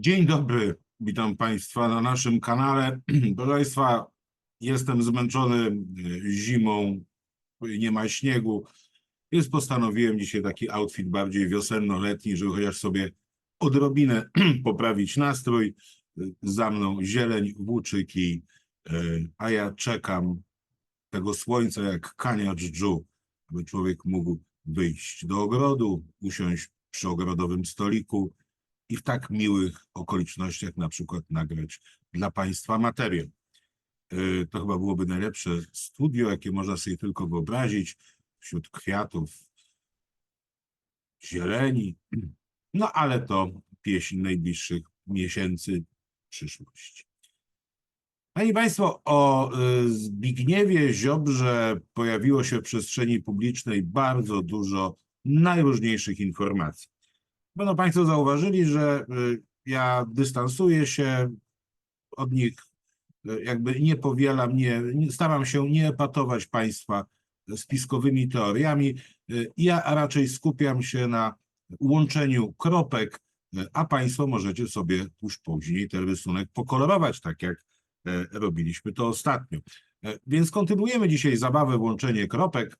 Dzień dobry, witam Państwa na naszym kanale. Proszę Państwa, jestem zmęczony e, zimą, nie ma śniegu, więc postanowiłem dzisiaj taki outfit bardziej wiosenno-letni, żeby chociaż sobie odrobinę poprawić nastrój. Za mną zieleń, włóczyki, e, a ja czekam tego słońca jak kania dżdżu, aby człowiek mógł wyjść do ogrodu, usiąść przy ogrodowym stoliku, i w tak miłych okolicznościach na przykład nagrać dla Państwa materiał. Yy, To chyba byłoby najlepsze studio, jakie można sobie tylko wyobrazić, wśród kwiatów, zieleni. No ale to pieśń najbliższych miesięcy przyszłości. Panie Państwo, o y, Zbigniewie Ziobrze pojawiło się w przestrzeni publicznej bardzo dużo najróżniejszych informacji. Będą Państwo zauważyli, że y, ja dystansuję się od nich, y, jakby nie powielam, nie, staram się nie epatować Państwa spiskowymi teoriami. Y, Ja raczej skupiam się na łączeniu kropek, a Państwo możecie sobie już później ten rysunek pokolorować, tak jak e, robiliśmy to ostatnio. E, Więc kontynuujemy dzisiaj zabawę łączenie kropek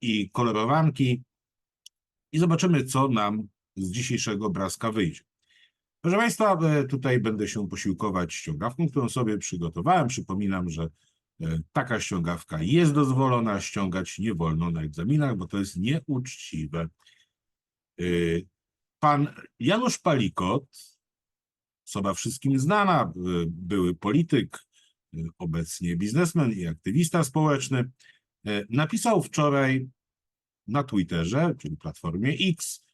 i kolorowanki i zobaczymy, co nam z dzisiejszego obrazka wyjdzie. Proszę Państwa, e, tutaj będę się posiłkować ściągawką, którą sobie przygotowałem. Przypominam, że e, taka ściągawka jest dozwolona, ściągać nie wolno na egzaminach, bo to jest nieuczciwe. E, Pan Janusz Palikot, osoba wszystkim znana, były polityk, obecnie biznesmen i aktywista społeczny, napisał wczoraj na Twitterze, czyli platformie X,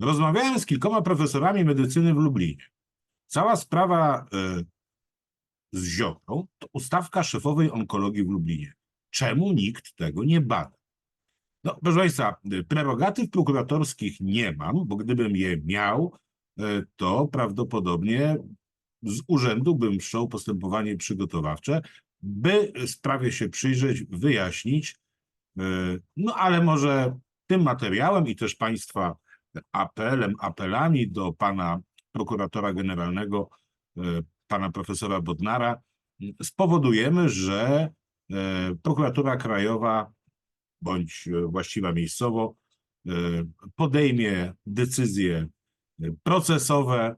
Rozmawiałem z kilkoma profesorami medycyny w Lublinie. Cała sprawa e, z Ziobrą to ustawka szefowej onkologii w Lublinie. Czemu nikt tego nie bada? No, proszę Państwa, prerogatyw prokuratorskich nie mam, bo gdybym je miał, e, to prawdopodobnie z urzędu bym wszczął postępowanie przygotowawcze, by sprawie się przyjrzeć, wyjaśnić. e, No ale może tym materiałem i też Państwa apelem, apelami do pana prokuratora generalnego, e, pana profesora Bodnara, spowodujemy, że e, prokuratura krajowa bądź e, właściwa miejscowo podejmie decyzje procesowe,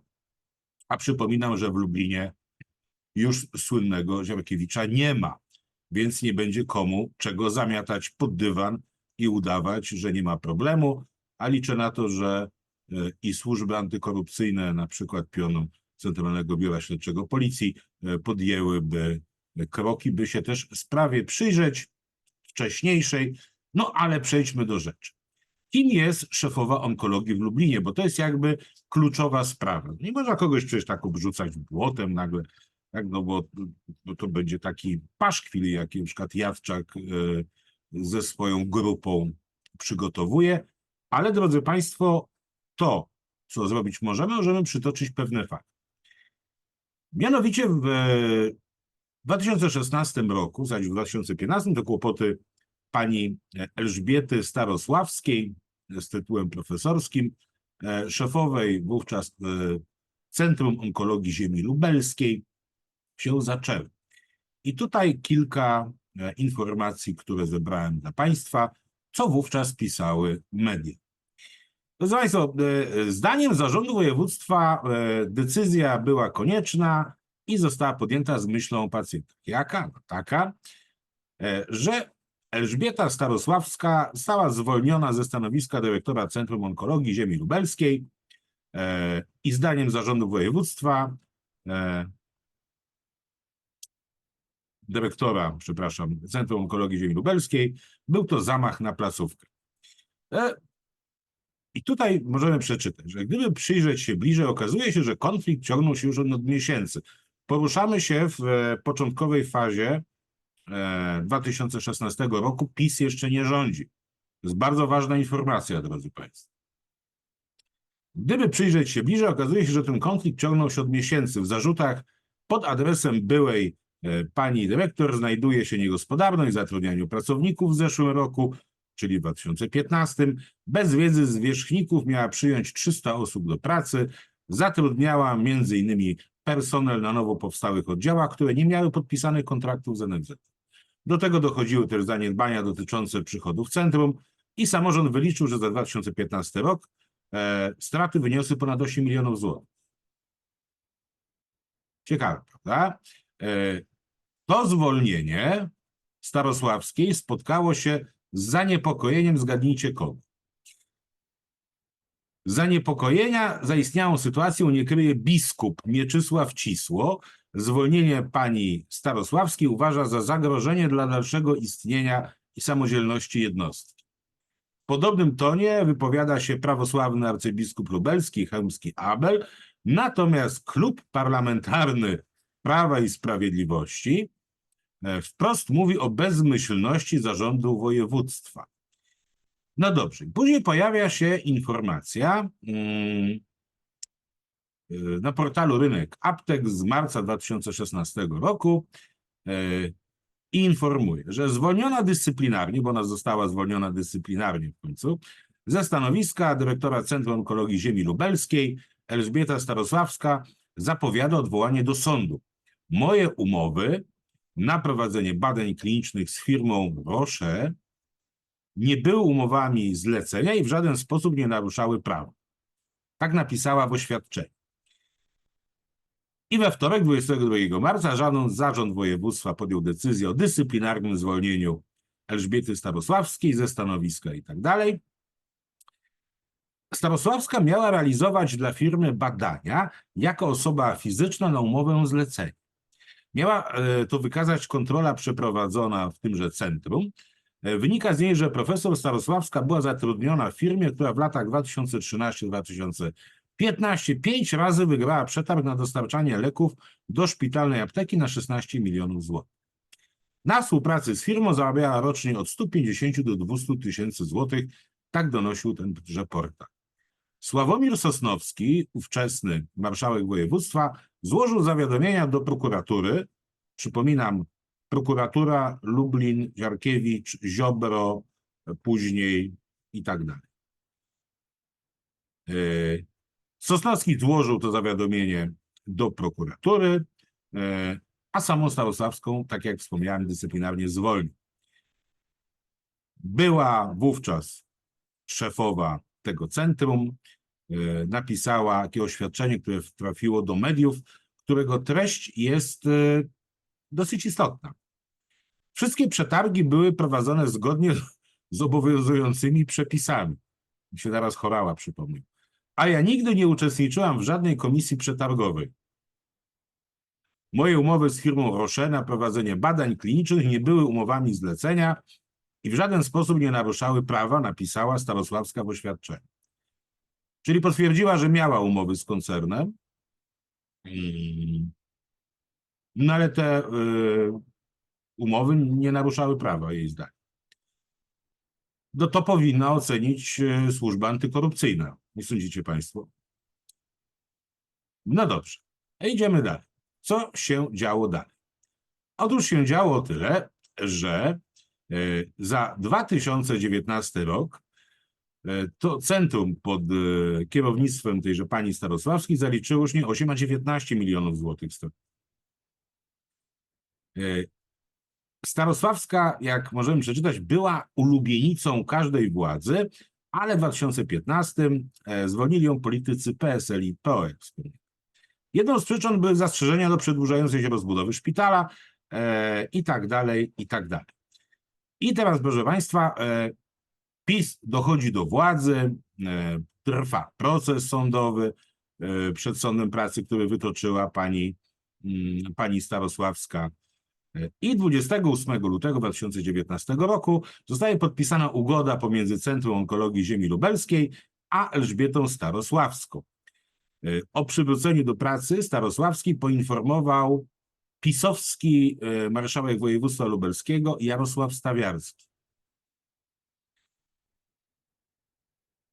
a przypominam, że w Lublinie już słynnego Ziarkiewicza nie ma, więc nie będzie komu czego zamiatać pod dywan i udawać, że nie ma problemu a liczę na to, że e, i służby antykorupcyjne, na przykład pionu Centralnego Biura Śledczego Policji, e, podjęłyby kroki, by się też sprawie przyjrzeć wcześniejszej. No ale przejdźmy do rzeczy. Kim jest szefowa onkologii w Lublinie? Bo to jest jakby kluczowa sprawa. Nie można kogoś przecież tak obrzucać błotem nagle, tak, no bo, bo to będzie taki paszkwil, jaki na przykład Jadczak e, ze swoją grupą przygotowuje. Ale drodzy Państwo, to, co zrobić możemy, możemy przytoczyć pewne fakty. Mianowicie w e, 2016 roku, zaś w 2015 to kłopoty pani Elżbiety Starosławskiej z tytułem profesorskim, e, szefowej wówczas e, Centrum Onkologii Ziemi Lubelskiej się zaczęły. I tutaj kilka e, informacji, które zebrałem dla Państwa, co wówczas pisały media. Proszę Państwa, e, zdaniem zarządu województwa e, decyzja była konieczna i została podjęta z myślą o pacjentach. Jaka? No taka, e, że Elżbieta Starosławska została zwolniona ze stanowiska dyrektora Centrum Onkologii Ziemi Lubelskiej i zdaniem zarządu województwa dyrektora, przepraszam, Centrum Onkologii Ziemi Lubelskiej, był to zamach na placówkę. E, I tutaj możemy przeczytać, że gdyby przyjrzeć się bliżej, okazuje się, że konflikt ciągnął się już od miesięcy. Poruszamy się w e, początkowej fazie e, 2016 roku. PiS jeszcze nie rządzi. To jest bardzo ważna informacja, drodzy Państwo. Gdyby przyjrzeć się bliżej, okazuje się, że ten konflikt ciągnął się od miesięcy. W zarzutach pod adresem byłej e, pani dyrektor znajduje się niegospodarność w zatrudnianiu pracowników w zeszłym roku, czyli w 2015. Bez wiedzy zwierzchników miała przyjąć 300 osób do pracy. zatrudniała innymi personel na nowo powstałych oddziałach, które nie miały podpisanych kontraktów z NFZ. Do tego dochodziły też zaniedbania dotyczące przychodów centrum i samorząd wyliczył, że za 2015 rok e, straty wyniosły ponad 8 milionów złotych. Ciekawe, prawda? E, to zwolnienie Starosławskiej spotkało się z zaniepokojeniem, zgadnijcie kogo. Zaniepokojenia zaistniałą sytuacją nie kryje biskup Mieczysław Cisło. Zwolnienie pani Starosławskiej uważa za zagrożenie dla dalszego istnienia i samodzielności jednostki. W podobnym tonie wypowiada się prawosławny arcybiskup lubelski Chełmski Abel, natomiast klub parlamentarny Prawa i Sprawiedliwości wprost mówi o bezmyślności zarządu województwa. No dobrze. Później pojawia się informacja mm, y, na portalu Rynek Aptek z marca 2016 roku i informuje, że zwolniona dyscyplinarnie, bo ona została zwolniona dyscyplinarnie w końcu, ze stanowiska dyrektora Centrum Onkologii Ziemi Lubelskiej Elżbieta Starosławska zapowiada odwołanie do sądu. Moje umowy na prowadzenie badań klinicznych z firmą Roche nie były umowami zlecenia i w żaden sposób nie naruszały prawa. Tak napisała w oświadczeniu. I we wtorek, 22 marca, zarząd, zarząd województwa podjął decyzję o dyscyplinarnym zwolnieniu Elżbiety Starosławskiej ze stanowiska i tak dalej. Starosławska miała realizować dla firmy badania jako osoba fizyczna na umowę zlecenia. Miała e, to wykazać kontrola przeprowadzona w tymże centrum, E, Wynika z niej, że profesor Starosławska była zatrudniona w firmie, która w latach 2013-2015 pięć razy wygrała przetarg na dostarczanie leków do szpitalnej apteki na 16 milionów złotych. Na współpracy z firmą zarabiała rocznie od 150 do 200 tysięcy złotych, tak donosił ten portal. Sławomir Sosnowski, ówczesny marszałek województwa, złożył zawiadomienia do prokuratury, przypominam, prokuratura Lublin, Ziarkiewicz, Ziobro, później i tak dalej. E, Sosnowski złożył to zawiadomienie do prokuratury, e, a samą Starosławską, tak jak wspomniałem, dyscyplinarnie zwolnił. Była wówczas szefowa tego centrum, napisała takie oświadczenie, które trafiło do mediów, którego treść jest dosyć istotna. Wszystkie przetargi były prowadzone zgodnie z obowiązującymi przepisami. Mi się teraz chorała, przypomnę. A ja nigdy nie uczestniczyłam w żadnej komisji przetargowej. Moje umowy z firmą Roche na prowadzenie badań klinicznych nie były umowami zlecenia i w żaden sposób nie naruszały prawa, napisała Starosławska w oświadczeniu. Czyli potwierdziła, że miała umowy z koncernem, no ale te y, umowy nie naruszały prawa, jej zdaniem. No to powinna ocenić y, służba antykorupcyjna. Nie sądzicie Państwo? No dobrze, idziemy dalej. Co się działo dalej? Otóż się działo tyle, że y, za 2019 rok to centrum pod kierownictwem tejże pani Starosławskiej zaliczyło już nie 8, a 19 milionów złotych. E, Starosławska, jak możemy przeczytać, była ulubienicą każdej władzy, ale w 2015 e, zwolnili ją politycy PSL i POS. Jedną z przyczyn były zastrzeżenia do przedłużającej się rozbudowy szpitala e, i tak dalej, i tak dalej. I teraz, proszę Państwa, e, PiS dochodzi do władzy, e, trwa proces sądowy e, przed Sądem Pracy, który wytoczyła pani, mm, pani Starosławska i 28 lutego 2019 roku zostaje podpisana ugoda pomiędzy Centrum Onkologii Ziemi Lubelskiej a Elżbietą Starosławską. E, o przywróceniu do pracy Starosławski poinformował pisowski e, marszałek województwa lubelskiego Jarosław Stawiarski.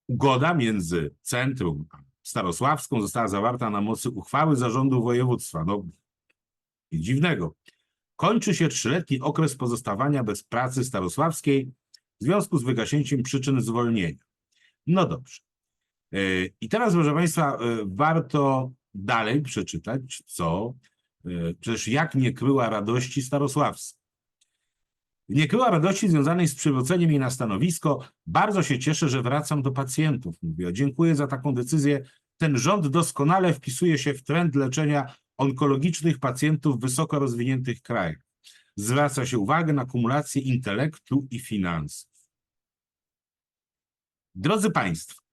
Ugoda między Centrum a Starosławską została zawarta na mocy uchwały zarządu województwa. No, nic dziwnego kończy się trzyletni okres pozostawania bez pracy Starosławskiej w związku z wygaśnięciem przyczyn zwolnienia. No dobrze. E, I teraz, proszę Państwa, e, warto dalej przeczytać, co e, przecież jak nie kryła radości Starosławska. Nie kryła radości związanej z przywróceniem jej na stanowisko. Bardzo się cieszę, że wracam do pacjentów. Mówiła. Dziękuję za taką decyzję. Ten rząd doskonale wpisuje się w trend leczenia onkologicznych pacjentów w wysoko rozwiniętych krajach. Zwraca się uwagę na kumulację intelektu i finansów. Drodzy Państwo,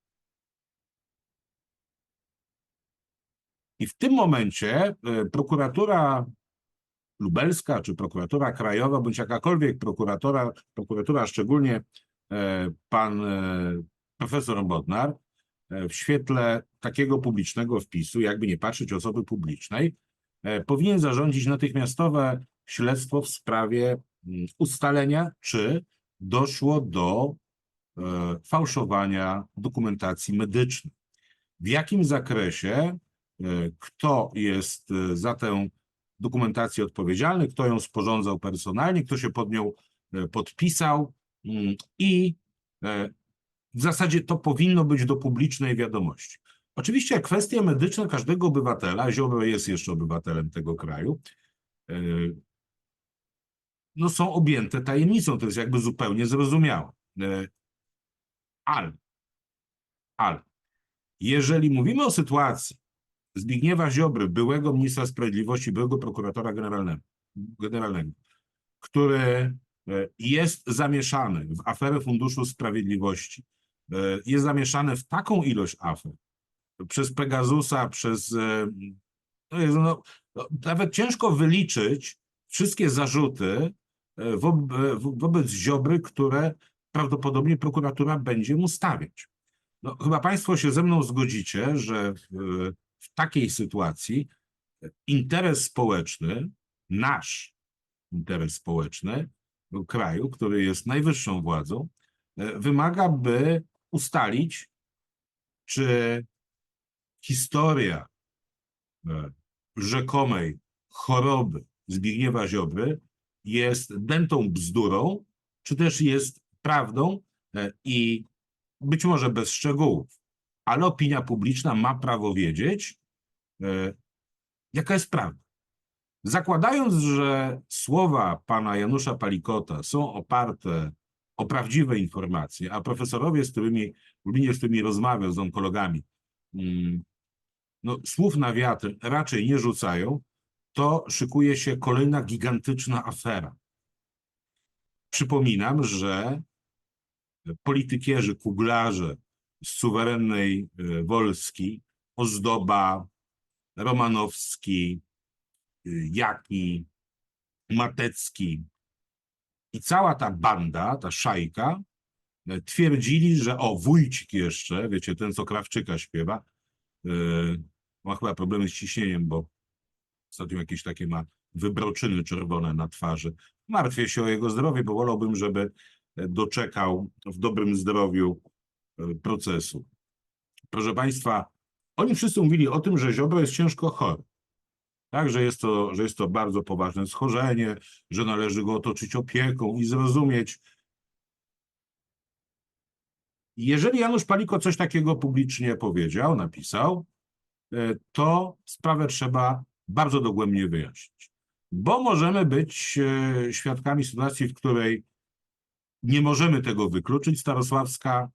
i w tym momencie e, prokuratura lubelska, czy prokuratura krajowa, bądź jakakolwiek prokuratura, prokuratura szczególnie e, pan e, profesor Bodnar, e, w świetle takiego publicznego wpisu, jakby nie patrzeć osoby publicznej, powinien zarządzić natychmiastowe śledztwo w sprawie mm, ustalenia, czy doszło do fałszowania dokumentacji medycznej. W jakim zakresie, kto jest za tę dokumentację odpowiedzialny, kto ją sporządzał personalnie, kto się pod nią e, podpisał mm, i e, w zasadzie to powinno być do publicznej wiadomości. Oczywiście kwestie medyczne każdego obywatela, Ziobro jest jeszcze obywatelem tego kraju, e, no są objęte tajemnicą, to jest jakby zupełnie zrozumiałe. Ale, ale, jeżeli mówimy o sytuacji Zbigniewa Ziobry, byłego ministra sprawiedliwości, byłego prokuratora generalnego, generalnego który e, jest zamieszany w aferę Funduszu Sprawiedliwości, e, jest zamieszany w taką ilość afer, przez Pegasusa, przez. e, No no, no, nawet ciężko wyliczyć wszystkie zarzuty wo- wobec Ziobry, które prawdopodobnie prokuratura będzie mu stawiać. No, chyba Państwo się ze mną zgodzicie, że w, takiej sytuacji interes społeczny, nasz interes społeczny kraju, który jest najwyższą władzą, e, wymaga, by ustalić, czy historia e, rzekomej choroby Zbigniewa Ziobry jest dętą bzdurą, czy też jest prawdą e, i być może bez szczegółów, ale opinia publiczna ma prawo wiedzieć, e, jaka jest prawda. Zakładając, że słowa pana Janusza Palikota są oparte o prawdziwe informacje, a profesorowie, z którymi w Lublinie, z którymi rozmawiam, z onkologami, mm, no, słów na wiatr raczej nie rzucają, to szykuje się kolejna gigantyczna afera. Przypominam, że politykierzy, kuglarze suwerennej e, Wolski, Ozdoba, Romanowski, y, Jaki, Matecki i cała ta banda, ta szajka e, twierdzili, że o, Wójcik jeszcze, wiecie, ten co Krawczyka śpiewa, e, ma chyba problemy z ciśnieniem, bo ostatnio jakieś takie ma wybroczyny czerwone na twarzy. Martwię się o jego zdrowie, bo wolałbym, żeby e, doczekał w dobrym zdrowiu e, procesu. Proszę Państwa, oni wszyscy mówili o tym, że Ziobro jest ciężko chory. Tak, że jest, to, że jest to bardzo poważne schorzenie, że należy go otoczyć opieką i zrozumieć. Jeżeli Janusz Paliko coś takiego publicznie powiedział, napisał, e, to sprawę trzeba bardzo dogłębnie wyjaśnić. Bo możemy być e, świadkami sytuacji, w której nie możemy tego wykluczyć. Starosławska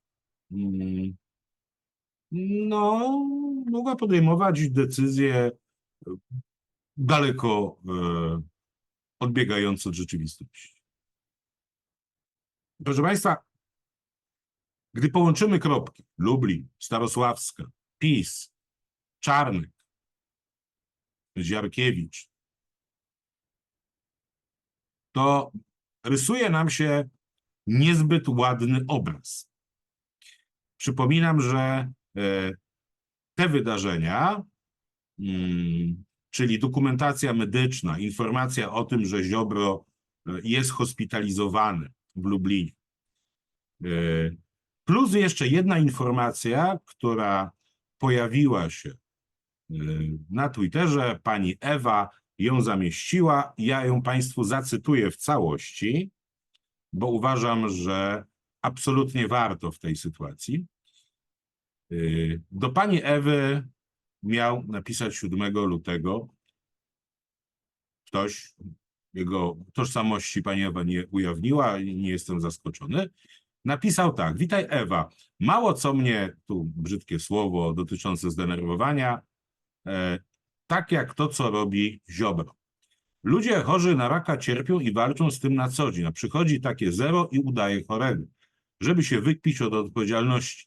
no, mogła podejmować decyzje e, daleko e, odbiegające od rzeczywistości. Proszę Państwa, gdy połączymy kropki Lublin, Starosławska, PiS, Czarnek, Ziarkiewicz, to rysuje nam się niezbyt ładny obraz. Przypominam, że e, te wydarzenia, mm, czyli dokumentacja medyczna, informacja o tym, że Ziobro e, jest hospitalizowany w Lublinie, e, plus jeszcze jedna informacja, która pojawiła się na Twitterze, pani Ewa ją zamieściła. Ja ją Państwu zacytuję w całości, bo uważam, że absolutnie warto w tej sytuacji. Y, Do pani Ewy miał napisać 7 lutego ktoś, jego tożsamości pani Ewa nie ujawniła, nie jestem zaskoczony. Napisał tak, witaj Ewa, mało co mnie, tu brzydkie słowo dotyczące zdenerwowania, e, tak jak to, co robi Ziobro. Ludzie chorzy na raka cierpią i walczą z tym na co dzień, przychodzi takie zero i udaje chorego, żeby się wykpić od odpowiedzialności.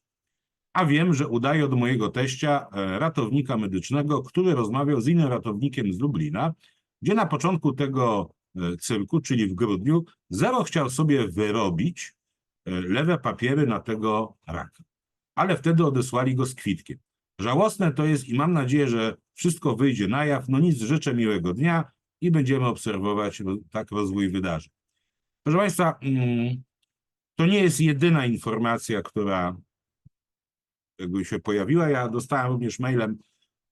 A wiem, że udaje od mojego teścia e, ratownika medycznego, który rozmawiał z innym ratownikiem z Lublina, gdzie na początku tego e, cyrku, czyli w grudniu, Zero chciał sobie wyrobić e, lewe papiery na tego raka. Ale wtedy odesłali go z kwitkiem. Żałosne to jest i mam nadzieję, że wszystko wyjdzie na jaw. No nic, życzę miłego dnia i będziemy obserwować tak rozwój wydarzeń. Proszę Państwa, mm, to nie jest jedyna informacja, która jakby się pojawiła. Ja dostałem również mailem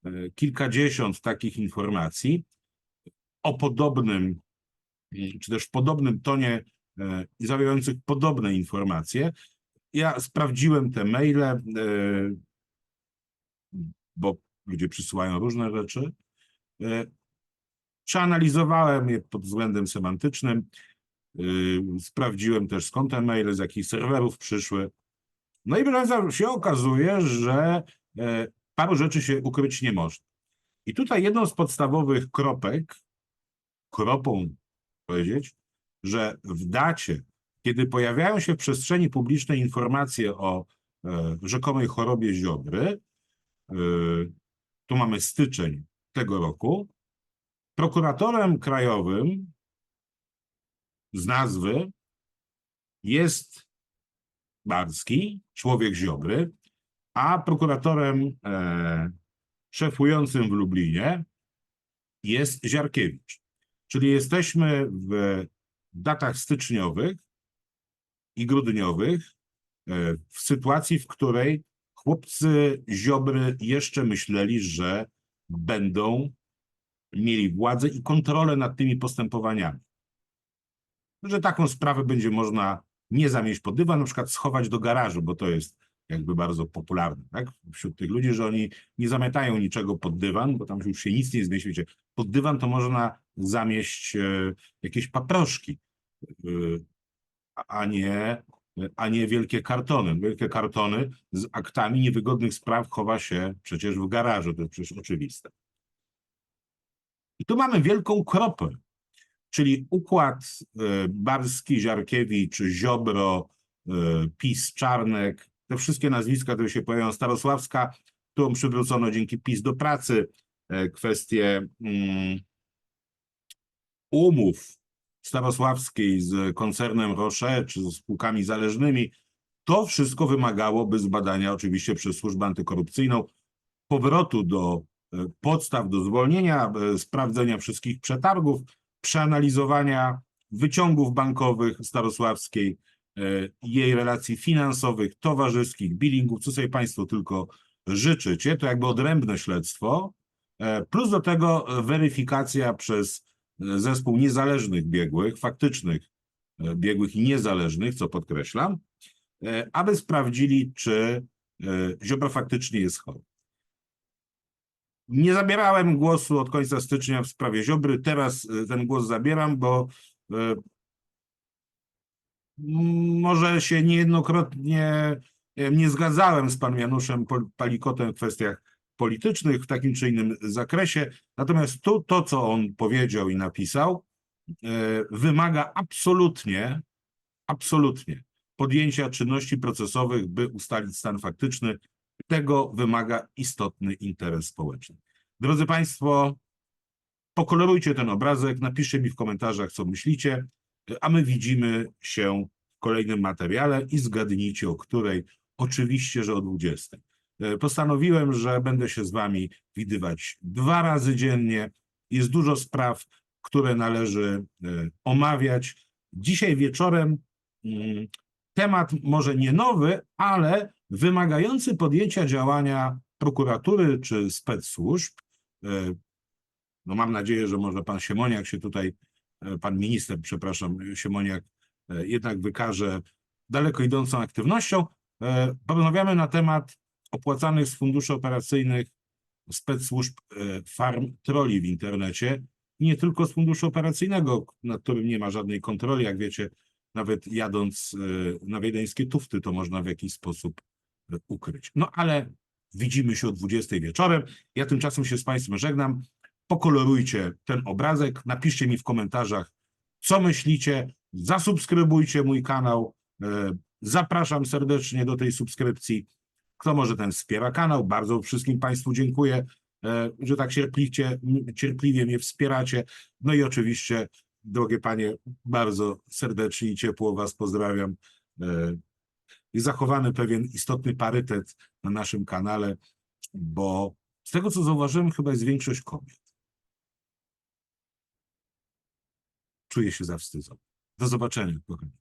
e, kilkadziesiąt takich informacji o podobnym, czy też podobnym tonie e, i zawierających podobne informacje. Ja sprawdziłem te maile, e, bo ludzie przysyłają różne rzeczy. Przeanalizowałem je pod względem semantycznym. Sprawdziłem też skąd te maile, z jakich serwerów przyszły. No i się okazuje, że e, paru rzeczy się ukryć nie można. I tutaj jedną z podstawowych kropek, kropą powiedzieć, że w dacie, kiedy pojawiają się w przestrzeni publicznej informacje o e, rzekomej chorobie Ziobry, e, tu mamy styczeń tego roku, prokuratorem krajowym z nazwy jest Barski, człowiek Ziobry, a prokuratorem e, szefującym w Lublinie jest Ziarkiewicz. Czyli jesteśmy w datach styczniowych i grudniowych e, w sytuacji, w której chłopcy Ziobry jeszcze myśleli, że będą mieli władzę i kontrolę nad tymi postępowaniami. Że taką sprawę będzie można nie zamieść pod dywan, na przykład schować do garażu, bo to jest jakby bardzo popularne tak? wśród tych ludzi, że oni nie zamiatają niczego pod dywan, bo tam już się nic nie zmieści. Pod dywan to można zamieść e, jakieś paproszki, e, a nie, a nie wielkie kartony. Wielkie kartony z aktami niewygodnych spraw chowa się przecież w garażu, to jest przecież oczywiste. I tu mamy wielką kropę, czyli układ e, Barski, Ziarkiewicz, Ziobro, e, PiS, Czarnek, te wszystkie nazwiska, które się pojawiają, Starosławska, którą przywrócono dzięki PiS do pracy, e, kwestie mm, umów Starosławskiej z koncernem Roche czy z spółkami zależnymi, to wszystko wymagałoby zbadania oczywiście przez służbę antykorupcyjną, powrotu do podstaw do zwolnienia, sprawdzenia wszystkich przetargów, przeanalizowania wyciągów bankowych Starosławskiej, e, jej relacji finansowych, towarzyskich, billingów, co sobie Państwo tylko życzycie, to jakby odrębne śledztwo, e, plus do tego weryfikacja przez e, zespół niezależnych biegłych, faktycznych biegłych i niezależnych, co podkreślam, aby sprawdzili, czy Ziobro faktycznie jest chory. Nie zabierałem głosu od końca stycznia w sprawie Ziobry. Teraz e, ten głos zabieram, bo e, może się niejednokrotnie e, nie zgadzałem z panem Januszem Palikotem w kwestiach politycznych w takim czy innym zakresie. Natomiast tu to, co on powiedział i napisał, wymaga absolutnie, absolutnie podjęcia czynności procesowych, by ustalić stan faktyczny. Tego wymaga istotny interes społeczny. Drodzy Państwo, pokolorujcie ten obrazek, napiszcie mi w komentarzach, co myślicie, a my widzimy się w kolejnym materiale i zgadnijcie, o której. Oczywiście, że o 20. E, Postanowiłem, że będę się z Wami widywać dwa razy dziennie. Jest dużo spraw, które należy e, omawiać. Dzisiaj wieczorem mm, temat może nie nowy, ale wymagający podjęcia działania prokuratury czy spec służb. E, No mam nadzieję, że może pan Siemoniak się tutaj, e, pan minister, przepraszam, Siemoniak e, jednak wykaże daleko idącą aktywnością. Porozmawiamy na temat opłacanych z funduszy operacyjnych spec służb farm troli w internecie. Nie tylko z funduszu operacyjnego, nad którym nie ma żadnej kontroli. Jak wiecie, nawet jadąc na wiedeńskie tufty, to można w jakiś sposób ukryć. No ale widzimy się o 20 wieczorem. Ja tymczasem się z Państwem żegnam. Pokolorujcie ten obrazek, napiszcie mi w komentarzach, co myślicie, zasubskrybujcie mój kanał. E, Zapraszam serdecznie do tej subskrypcji. Kto może, ten wspiera kanał. Bardzo wszystkim Państwu dziękuję, e, że tak cierpliwie, cierpliwie mnie wspieracie. No i oczywiście, drogie Panie, bardzo serdecznie i ciepło Was pozdrawiam. Jest zachowany pewien istotny parytet na naszym kanale, bo z tego, co zauważyłem, chyba jest większość kobiet. Czuję się zawstydzony. Do zobaczenia, kochani.